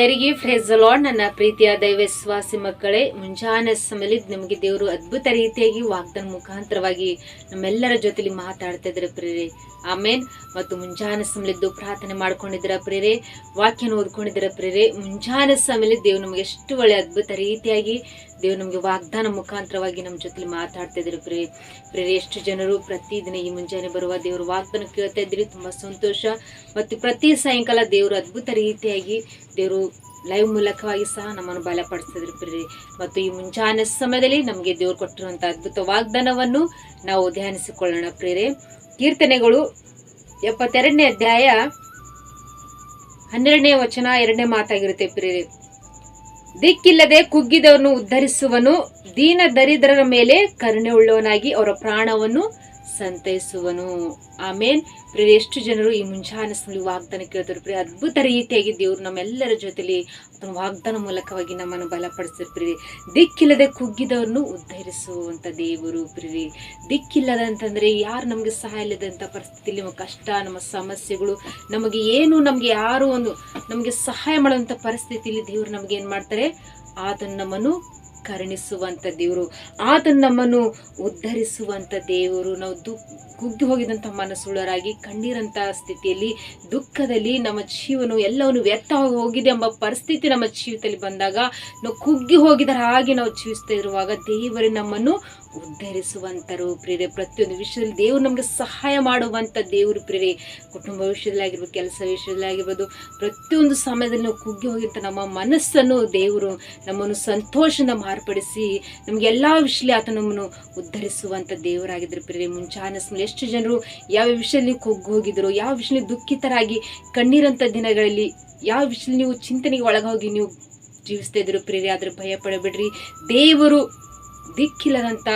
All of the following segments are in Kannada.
ಎಲ್ಲರಿಗೆ ಫ್ರೇಸ್ ಲಾಡ್ ನನ್ನ ಪ್ರೀತಿಯ ದೈವಸ್ವಾಸಿ ಮಕ್ಕಳೇ, ಮುಂಜಾನೆ ಸಮಯದಲ್ಲಿ ನಿಮಗೆ ದೇವರು ಅದ್ಭುತ ರೀತಿಯಾಗಿ ವಾಗ್ದಾನ ಮುಖಾಂತರವಾಗಿ ನಮ್ಮೆಲ್ಲರ ಜೊತೆಲಿ ಮಾತಾಡ್ತಾ ಇದ್ರೆ ಪ್ರೇರೆ ಆಮೇನ್. ಮತ್ತು ಮುಂಜಾನೆ ಸಮಯದ್ದು ಪ್ರಾರ್ಥನೆ ಮಾಡ್ಕೊಂಡಿದ್ರ ಪ್ರೇರೆ ವಾಕ್ಯನ ಓದ್ಕೊಂಡಿದ್ರ ಪ್ರೇರೆ ಮುಂಜಾನೆ ಸಮಯದಲ್ಲಿ ದೇವ್ರು ನಮಗೆ ಎಷ್ಟು ಒಳ್ಳೆ ಅದ್ಭುತ ರೀತಿಯಾಗಿ ದೇವ್ರು ನಮಗೆ ವಾಗ್ದಾನ ಮುಖಾಂತರವಾಗಿ ನಮ್ಮ ಜೊತೆಲಿ ಮಾತಾಡ್ತಾ ಇದ್ರು ಪ್ರೇರೆ ಪ್ರೇರೆ ಎಷ್ಟು ಜನರು ಪ್ರತಿದಿನ ಈ ಮುಂಜಾನೆ ಬರುವ ದೇವ್ರ ವಾಗ್ದಾನ ಕೇಳ್ತಾ ಇದ್ರಿ, ತುಂಬಾ ಸಂತೋಷ. ಮತ್ತು ಪ್ರತಿ ಸಾಯಂಕಾಲ ದೇವರು ಅದ್ಭುತ ರೀತಿಯಾಗಿ ದೇವರು ಲೈವ್ ಮೂಲಕವಾಗಿ ಸಹ ನಮ್ಮನ್ನು ಬಲಪಡಿಸಿದ್ರು ಪ್ರೇರೆ ಮತ್ತು ಈ ಮುಂಜಾನೆ ಸಮಯದಲ್ಲಿ ನಮಗೆ ದೇವ್ರು ಕೊಟ್ಟಿರುವಂಥ ಅದ್ಭುತ ವಾಗ್ದಾನವನ್ನು ನಾವು ಧ್ಯಾನಿಸಿಕೊಳ್ಳೋಣ ಪ್ರೇರೆ ಕೀರ್ತನೆಗಳು ಎಪ್ಪತ್ತೆರಡನೇ ಅಧ್ಯಾಯ ಹನ್ನೆರಡನೇ ವಚನ ಎರಡನೇ ಮಾತಾಗಿರುತ್ತೆ ಪ್ರೇರೆ ದಿಕ್ಕಿಲ್ಲದೆ ಕುಗ್ಗಿದವನು ಉದ್ಧರಿಸುವನು ದೀನ ದರಿದ್ರರ ಮೇಲೆ ಕರುಣೆ ಉಳ್ಳವನಾಗಿ ಅವರ ಪ್ರಾಣವನ್ನು ಸಂತೈಸುವನು ಆಮೇನ್? ಪ್ರಿಯ ಎಷ್ಟು ಜನರು ಈ ಮುಂಜಾನೆ ವಾಗ್ದಾನ ಕೇಳ್ತಾರೆ. ಪ್ರಿಯ ಅದ್ಭುತ ರೀತಿಯಾಗಿ ದೇವರು ನಮ್ಮೆಲ್ಲರ ಜೊತೆಲಿ ಅದನ್ನು ವಾಗ್ದಾನ ಮೂಲಕವಾಗಿ ನಮ್ಮನ್ನು ಬಲಪಡಿಸ್ತಾರೆ. ಪ್ರಿಯ ದಿಕ್ಕಿಲ್ಲದೆ ಕುಗ್ಗಿದವರನ್ನು ಉದ್ಧರಿಸುವಂತ ದೇವರು ಪ್ರಿಯ ದಿಕ್ಕಿಲ್ಲದ ಅಂತಂದ್ರೆ ಯಾರು ನಮಗೆ ಸಹಾಯ ಇಲ್ಲದಂತ ಪರಿಸ್ಥಿತಿಯಲ್ಲಿ ನಮ್ಮ ಕಷ್ಟ, ನಮ್ಮ ಸಮಸ್ಯೆಗಳು, ನಮಗೆ ಏನು, ನಮಗೆ ಯಾರು ಒಂದು ನಮಗೆ ಸಹಾಯ ಮಾಡುವಂಥ ಪರಿಸ್ಥಿತಿಯಲ್ಲಿ ದೇವರು ನಮ್ಗೆ ಏನ್ ಮಾಡ್ತಾರೆ? ಆತನ ನಮ್ಮನ್ನು ಕರುಣಿಸುವಂತ ದೇವರು. ಆತನ ನಮ್ಮನ್ನು ಉದ್ಧರಿಸುವಂಥ ದೇವರು. ನಾವು ದು, ಕುಗ್ದು ಹೋಗಿದಂತ ಮನಸ್ಸುಳ್ಳರಾಗಿ ಕಣ್ಣೀರಂತ ಸ್ಥಿತಿಯಲ್ಲಿ ದುಃಖದಲ್ಲಿ ನಮ್ಮ ಜೀವನ ಎಲ್ಲವನ್ನು ವ್ಯರ್ಥ ಹೋಗಿದೆ ಎಂಬ ಪರಿಸ್ಥಿತಿ ನಮ್ಮ ಜೀವಿತದಲ್ಲಿ ಬಂದಾಗ ನಾವು ಕುಗ್ಗಿ ಹೋಗಿದ ಹಾಗೆ ನಾವು ಜೀವಿಸ್ತಾ ಇರುವಾಗ ದೇವರೇ ನಮ್ಮನ್ನು ಉದ್ಧರಿಸುವಂತರು ಪ್ರೇರೆ ಪ್ರತಿಯೊಂದು ವಿಷಯದಲ್ಲಿ ದೇವರು ನಮಗೆ ಸಹಾಯ ಮಾಡುವಂತ ದೇವರು ಪ್ರೇರೆ ಕುಟುಂಬ ವಿಷಯದಲ್ಲಿ ಆಗಿರ್ಬೋದು ಕೆಲಸ ವಿಷಯದಲ್ಲಿ ಆಗಿರ್ಬೋದು ಪ್ರತಿಯೊಂದು ಸಮಯದಲ್ಲಿ ನಾವು ಕುಗ್ಗಿ ಹೋಗಿರ್ತ ನಮ್ಮ ಮನಸ್ಸನ್ನು ದೇವರು ನಮ್ಮನ್ನು ಸಂತೋಷದಿಂದ ಮಾರ್ಪಡಿಸಿ ನಮಗೆ ಎಲ್ಲಾ ವಿಷಯದಲ್ಲಿ ಆತ ನಮ್ಮನ್ನು ಉದ್ಧರಿಸುವಂಥ ದೇವರಾಗಿದ್ರು ಪ್ರೇರೆ ಮುಂಚಾನೆ ಎಷ್ಟು ಜನರು ಯಾವ ವಿಷಯದಲ್ಲಿ ಕುಗ್ಗಿ ಹೋಗಿದ್ರು, ಯಾವ ವಿಷಯದಲ್ಲಿ ದುಃಖಿತರಾಗಿ ಕಣ್ಣೀರಂಥ ದಿನಗಳಲ್ಲಿ ಯಾವ ವಿಷಯದಲ್ಲಿ ನೀವು ಚಿಂತನೆಗೆ ಒಳಗೋಗಿ ನೀವು ಜೀವಿಸ್ತಾ ಇದ್ರು ಪ್ರೇರೆ ಆದ್ರೆ ಭಯ ಪಡಬೇಡ್ರಿ. ದೇವರು ದಿಕ್ಕಿಲ್ಲದಂತ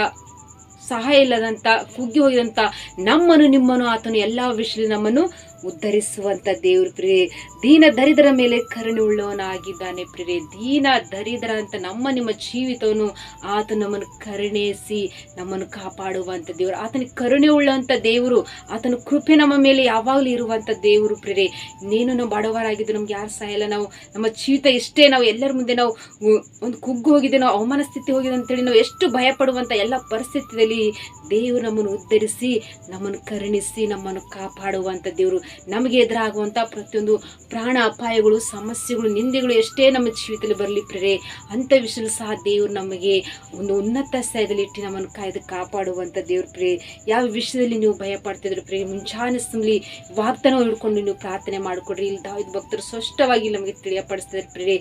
ಸಹಾಯ ಇಲ್ಲದಂತ ಕುಗ್ಗಿ ಹೋಗಿದಂತ ನಮ್ಮನ್ನು ನಿಮ್ಮನ್ನು ಆತನು ಎಲ್ಲಾ ವಿಷಯದಲ್ಲಿ ನಮ್ಮನ್ನು ಉದ್ಧರಿಸುವಂತ ದೇವ್ರ ಪ್ರಿಯೆ. ದೀನ ದರಿದ್ರ ಮೇಲೆ ಕರುಣೆ ಉಳ್ಳವನಾಗಿದ್ದಾನೆ ಪ್ರಿಯೆ. ದೀನ ದರಿದ್ರ ಅಂತ ನಮ್ಮ ನಿಮ್ಮ ಜೀವಿತವನ್ನು ಆತ ನಮ್ಮನ್ನು ಕರುಣಿಸಿ, ನಮ್ಮನ್ನು ಕಾಪಾಡುವಂತ ದೇವರು. ಆತನ ಕರುಣೆ ಉಳ್ಳಂತ ದೇವರು, ಆತನ ಕೃಪೆ ನಮ್ಮ ಮೇಲೆ ಯಾವಾಗಲೂ ಇರುವಂತ ದೇವರು ಪ್ರಿಯೆ. ನೀನು ನಾವು ಬಡವರಾಗಿದ್ದು ನಮ್ಗೆ ಯಾರು ಸಹ ಇಲ್ಲ ನಾವು ನಮ್ಮ ಜೀವಿತ ಎಷ್ಟೇ ನಾವು ಎಲ್ಲರ ಮುಂದೆ ನಾವು ಒಂದು ಕುಗ್ಗು ಹೋಗಿದೆ ನಾವು ಅವಮಾನ ಸ್ಥಿತಿ ಹೋಗಿದೆ ಅಂತೇಳಿ ನಾವು ಎಷ್ಟು ಭಯ ಪಡುವಂತ ಎಲ್ಲ ಪರಿಸ್ಥಿತಿಯಲ್ಲಿ ದೇವರು ನಮ್ಮನ್ನು ಉದ್ಧರಿಸಿ, ನಮ್ಮನ್ನು ಕರುಣಿಸಿ, ನಮ್ಮನ್ನು ಕಾಪಾಡುವಂತ ದೇವರು. ನಮಗೆ ಎದುರಾಗುವಂಥ ಪ್ರತಿಯೊಂದು ಪ್ರಾಣ ಅಪಾಯಗಳು, ಸಮಸ್ಯೆಗಳು, ನಿಂದೆಗಳು ಎಷ್ಟೇ ನಮ್ಮ ಜೀವಿತದಲ್ಲಿ ಬರಲಿ ಪ್ರೇರೆ ಅಂಥ ವಿಷಯದಲ್ಲಿ ಸಹ ದೇವರು ನಮಗೆ ಒಂದು ಉನ್ನತ ಸ್ಥಾಯದಲ್ಲಿ ಇಟ್ಟು ನಮ್ಮನ್ನು ಕಾಯ್ದು ಕಾಪಾಡುವಂಥ ದೇವ್ರ ಪ್ರೇ ಯಾವ ವಿಷಯದಲ್ಲಿ ನೀವು ಭಯ ಪಡ್ತಿದ್ರು ಪ್ರೇ ಮುಂಚಾನೆ ಸಮಲಿ ವಾಗ್ದಾನ ಹಿಡ್ಕೊಂಡು ನೀವು ಪ್ರಾರ್ಥನೆ ಮಾಡಿಕೊಡ್ರಿ. ಇಲ್ಲಿ ದಾವಿದ ಭಕ್ತರು ಸ್ಪಷ್ಟವಾಗಿ ನಮಗೆ ತಿಳಿಯಪಡಿಸ್ತಾರೆ ಪ್ರೇ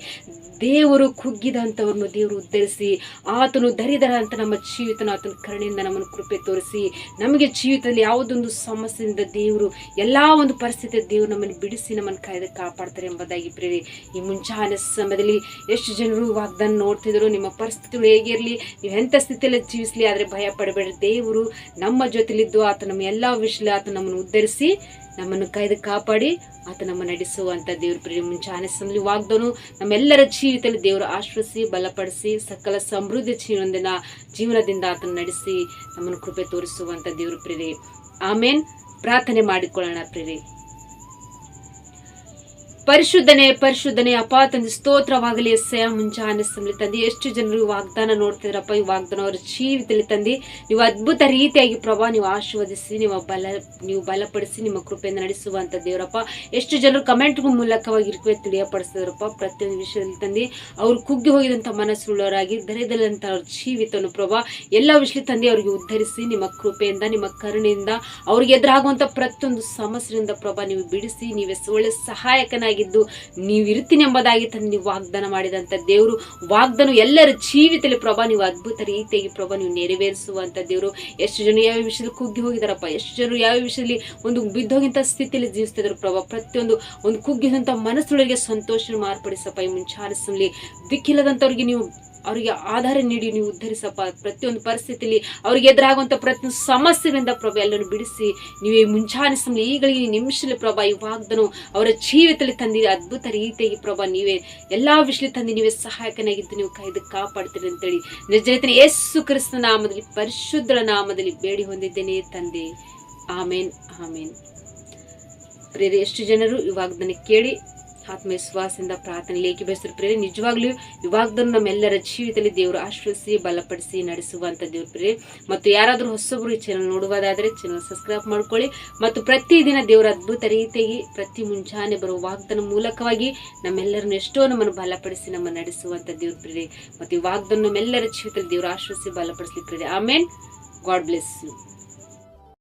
ದೇವರು ಕುಗ್ಗಿದಂಥವ್ರನ್ನು ದೇವರು ಉದ್ಧರಿಸಿ, ಆತನು ದರಿದರ ಅಂತ ನಮ್ಮ ಜೀವಿತನ, ಆತನ ಕರುಣೆಯಿಂದ ನಮ್ಮನ್ನು ಕೃಪೆ ತೋರಿಸಿ, ನಮಗೆ ಜೀವಿತದಲ್ಲಿ ಯಾವುದೊಂದು ಸಮಸ್ಯೆಯಿಂದ ದೇವರು ಎಲ್ಲಾ ಒಂದು ಪರಿಸ್ಥಿತಿ ದೇವರು ನಮ್ಮನ್ನು ಬಿಡಿಸಿ ನಮ್ಮನ್ನು ಕಾಯ್ದು ಕಾಪಾಡ್ತಾರೆ ಎಂಬುದಾಗಿ ಪ್ರೇರಿ ಈ ಮುಂಚಾನೆ ಸಮಯದಲ್ಲಿ ಎಷ್ಟು ಜನರು ವಾಗ್ದಾನ ನೋಡ್ತಿದ್ರು, ನಿಮ್ಮ ಪರಿಸ್ಥಿತಿಗಳು ಹೇಗಿರಲಿ, ನೀವು ಎಂಥ ಸ್ಥಿತಿಯಲ್ಲಿ ಜೀವಿಸಲಿ, ಆದರೆ ಭಯ ಪಡಬೇಡಿ ದೇವರು ನಮ್ಮ ಜೊತೆಲಿದ್ದು, ಆತ ನಮ್ಮ ಎಲ್ಲ ವಿಷಯ ಆತ ನಮ್ಮನ್ನು ಉದ್ಧರಿಸಿ ನಮ್ಮನ್ನು ಕಾಯ್ದು ಕಾಪಾಡಿ ಆತ ನಮ್ಮ ನಡೆಸುವಂತ ದೇವ್ರ ಪ್ರಿಯ ಮುಂಚಾನೆ ಸಮಲಿ ವಾಗ್ದನು ನಮ್ಮೆಲ್ಲರ ಜೀವಿತದಲ್ಲಿ ದೇವರು ಆಶ್ವಸಿ ಬಲಪಡಿಸಿ, ಸಕಲ ಸಮೃದ್ಧಿ ಜೀವನದಿಂದ ಜೀವನದಿಂದ ಆತನ ನಡೆಸಿ ನಮ್ಮನ್ನು ಕೃಪೆ ತೋರಿಸುವಂತ ದೇವ್ರ ಪ್ರೇರಿ ಆಮೇನ್. ಪ್ರಾರ್ಥನೆ ಮಾಡಿಕೊಳ್ಳೋಣ ಪ್ರಿಯರೇ. ಪರಿಶುದ್ಧನೆ, ಪರಿಶುದ್ಧನೇ, ಅಪ್ಪ ತಂದೆ, ಸ್ತೋತ್ರವಾಗಲಿ ಎಸ್ಸೆಯ ಮುಂಚಾನೆ ಸಮಲಿ ತಂದೆ. ಎಷ್ಟು ಜನರು ಈ ವಾಗ್ದಾನ ನೋಡ್ತಿದ್ರಪ್ಪ, ಈ ವಾಗ್ದಾನ ಅವರ ಜೀವಿತದಲ್ಲಿ ತಂದೆ. ನೀವು ಅದ್ಭುತ ರೀತಿಯಾಗಿ ಪ್ರಭಾ, ನೀವು ಆಶೀರ್ವದಿಸಿ, ನೀವು ಬಲ, ನೀವು ಬಲಪಡಿಸಿ, ನಿಮ್ಮ ಕೃಪೆಯಿಂದ ನಡೆಸುವಂತ ದೇವರಪ್ಪ. ಎಷ್ಟು ಜನರು ಕಮೆಂಟ್ ಮೂಲಕವಾಗಿ ಇರುವೆ ತಿಳಿಯಪಡಿಸಿದ್ರಪ್ಪ, ಪ್ರತಿಯೊಂದು ವಿಷಯದಲ್ಲಿ ತಂದೆ. ಅವ್ರು ಕುಗ್ಗಿ ಹೋಗಿದಂತ ಮನಸ್ಸುಳ್ಳವರಾಗಿ ದರೆದಲ್ಲಂಥ ಅವ್ರ ಜೀವಿತವನ್ನು ಪ್ರಭಾ, ಎಲ್ಲ ವಿಷಯ ತಂದೆ, ಅವರಿಗೆ ಉದ್ಧರಿಸಿ, ನಿಮ್ಮ ಕೃಪೆಯಿಂದ, ನಿಮ್ಮ ಕರುಣೆಯಿಂದ, ಅವ್ರಿಗೆ ಎದುರಾಗುವಂತ ಪ್ರತಿಯೊಂದು ಸಮಸ್ಯೆಯಿಂದ ಪ್ರಭಾ, ನೀವು ಬಿಡಿಸಿ, ನೀವೇ ಒಳ್ಳೆ ಸಹಾಯಕನಾಗಿದ್ದು ನೀವು ಇರ್ತೀನಿ ಎಂಬುದಾಗಿ ತಂದು ನೀವು ವಾಗ್ದಾನ ಮಾಡಿದಂತ ದೇವರು. ವಾಗ್ದಾನ ಎಲ್ಲರ ಜೀವಿತದಲ್ಲಿ ಪ್ರಭಾ, ನೀವು ಅದ್ಭುತ ರೀತಿಯಾಗಿ ಪ್ರಭಾ, ನೀವು ನೆರವೇರಿಸುವಂತ ದೇವರು. ಎಷ್ಟು ಜನ ಯಾವ ವಿಷಯದಲ್ಲಿ ಕುಗ್ಗಿ ಹೋಗಿದಾರಪ್ಪ, ಎಷ್ಟು ಜನರು ಯಾವ ವಿಷಯದಲ್ಲಿ ಒಂದು ಬಿದ್ದೋಗಿಂತ ಸ್ಥಿತಿಯಲ್ಲಿ ಜೀವಿಸ್ತಿದ್ರು ಪ್ರಭಾ. ಪ್ರತಿಯೊಂದು ಒಂದು ಕುಗ್ಗಿದಂತ ಮನಸ್ಸೊಳಗೆ ಸಂತೋಷ ಮಾರ್ಪಡಿಸಪ್ಪ, ಈ ಮುಂಚಾನಿಸಲಿ ದಿಕ್ಕಿಲ್ಲದಂತವ್ರಿಗೆ ನೀವು ಅವರಿಗೆ ಆಧಾರ ನೀಡಿ ನೀವು ಉದ್ಧರಿಸಪ್ಪ. ಪ್ರತಿಯೊಂದು ಪರಿಸ್ಥಿತಿಯಲ್ಲಿ ಅವ್ರಿಗೆ ಎದುರಾಗುವಂಥ ಪ್ರತಿ ಸಮಸ್ಯೆಗಳಿಂದ ಪ್ರಭ ಎಲ್ಲರೂ ಬಿಡಿಸಿ. ನೀವೇ ಮುಂಚಾನೆ ಸಮಯ ಈಗಳಿಗೆ ನಿಮಿಷದಲ್ಲಿ ಪ್ರಭಾ ಈ ವಾಗ್ದನು ಅವರ ಜೀವಿತದಲ್ಲಿ ತಂದಿ ಅದ್ಭುತ ರೀತಿಯಾಗಿ ಪ್ರಭಾ ನೀವೇ ಎಲ್ಲ ವಿಷಯದಲ್ಲಿ ತಂದು ನೀವೇ ಸಹಾಯಕನಾಗಿದ್ದು ನೀವು ಕೈದು ಕಾಪಾಡ್ತೀರಿ ಅಂತೇಳಿ. ನಿಜನ ಯೇಸು ಕ್ರಿಸ್ತನ ನಾಮದಲ್ಲಿ, ಪರಿಶುದ್ಧರ ನಾಮದಲ್ಲಿ ಬೇಡಿ ಹೊಂದಿದ್ದೇನೆ ತಂದೆ. ಆಮೇನ್ ಆಮೇನ್. ಪ್ರೇರೆ ಎಷ್ಟು ಜನರು ವಾಗ್ದಾನ ಕೇಳಿ ಆತ್ಮವಿಶ್ವಾಸದಿಂದ ಪ್ರಾರ್ಥನೆ ಲೇಖಿ ಬಯಸಿದ್ರು ಪ್ರೇರೆ ನಿಜವಾಗ್ಲೂ ಇವಾಗದನ್ನು ನಮ್ಮೆಲ್ಲರ ಜೀವಿತದಲ್ಲಿ ದೇವರು ಆಶ್ರಯಿಸಿ ಬಲಪಡಿಸಿ ನಡೆಸುವಂತ ದೇವ್ರ ಪ್ರೇರೆ ಮತ್ತು ಯಾರಾದರೂ ಹೊಸೊಬ್ಬರು ಈ ಚಾನಲ್ ನೋಡುವುದಾದರೆ ಚಾನಲ್ ಸಬ್ಸ್ಕ್ರೈಬ್ ಮಾಡ್ಕೊಳ್ಳಿ. ಮತ್ತು ಪ್ರತಿದಿನ ದೇವರ ಅದ್ಭುತ ರೀತಿಯಾಗಿ ಪ್ರತಿ ಮುಂಜಾನೆ ಬರುವ ವಾಗ್ದನ ಮೂಲಕವಾಗಿ ನಮ್ಮೆಲ್ಲರನ್ನು ಎಷ್ಟೋ ನಮ್ಮನ್ನು ಬಲಪಡಿಸಿ ನಮ್ಮ ನಡೆಸುವಂತ ದೇವ್ರ ಪ್ರೇರೆ ಮತ್ತು ಈ ವಾಗ್ದನ್ನು ನಮ್ಮೆಲ್ಲರ ಜೀವಿತದಲ್ಲಿ ದೇವರು ಆಶ್ರಯಿಸಿ ಬಲಪಡಿಸಲಿ ಪ್ರೇರೆ ಆಮೇನ್. God bless you.